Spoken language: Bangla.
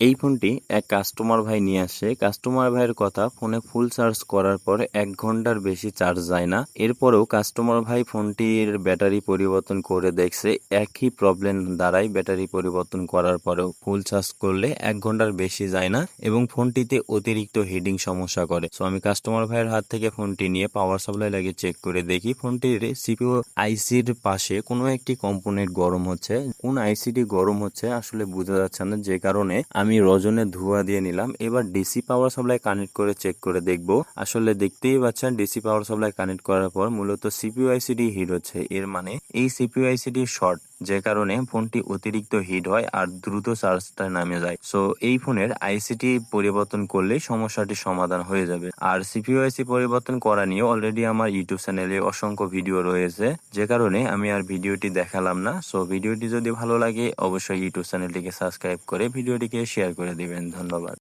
এই ফোনটি এক কাস্টমার ভাই নিয়ে আসে। কাস্টমার ভাইয়ের কথা ফোনে ফুল চার্জ করার পর এক ঘণ্টার বেশি চার্জ যায় না। এরপরেও কাস্টমার ভাই ফোনটির ব্যাটারি পরিবর্তন করে দেখছে। একই প্রবলেম দ্বারাই ব্যাটারি পরিবর্তন করার পরেও ফুল চার্জ করলে এক ঘণ্টার বেশি যায় না এবং ফোনটিতে অতিরিক্ত হিডিং সমস্যা করে। সো আমি কাস্টমার ভাইয়ের হাত থেকে ফোনটি নিয়ে পাওয়ার সাপ্লাই লাগিয়ে চেক করে দেখি। ফোনটির সিপিও আইসির পাশে কোনো একটি কম্পোনেন্ট গরম হচ্ছে। কোন আইসিটি গরম হচ্ছে আসলে বোঝা যাচ্ছে না। যে কারণে আমি রজনে ধোয়া দিয়ে নিলাম। এবার ডিসি পাওয়ার সাপ্লাই কানেক্ট করে চেক করে দেখব। আসলে দেখতেই পাচ্ছেন ডিসি পাওয়ার সাপ্লাই কানেক্ট করার পর মূলত সিপিআইসিডি হিট হচ্ছে। এর মানে এই সিপিআইসিডি শর্ট যে কারণে ফোনটি অতিরিক্ত হিট হয় আর দ্রুত চার্জটা নামে যায়। সো এই ফোনের আইসিটি পরিবর্তন করলে সমস্যাটি সমাধান হয়ে যাবে। আর সিপিউ আইসি পরিবর্তন করা নিয়ে অলরেডি আমার ইউটিউব চ্যানেলে অসংখ্য ভিডিও রয়েছে। যে কারণে আমি আর ভিডিওটি দেখালাম না। সো ভিডিওটি যদি ভালো লাগে, অবশ্যই ইউটিউব চ্যানেলটিকে সাবস্ক্রাইব করে ভিডিওটিকে শেয়ার করে দিবেন। ধন্যবাদ।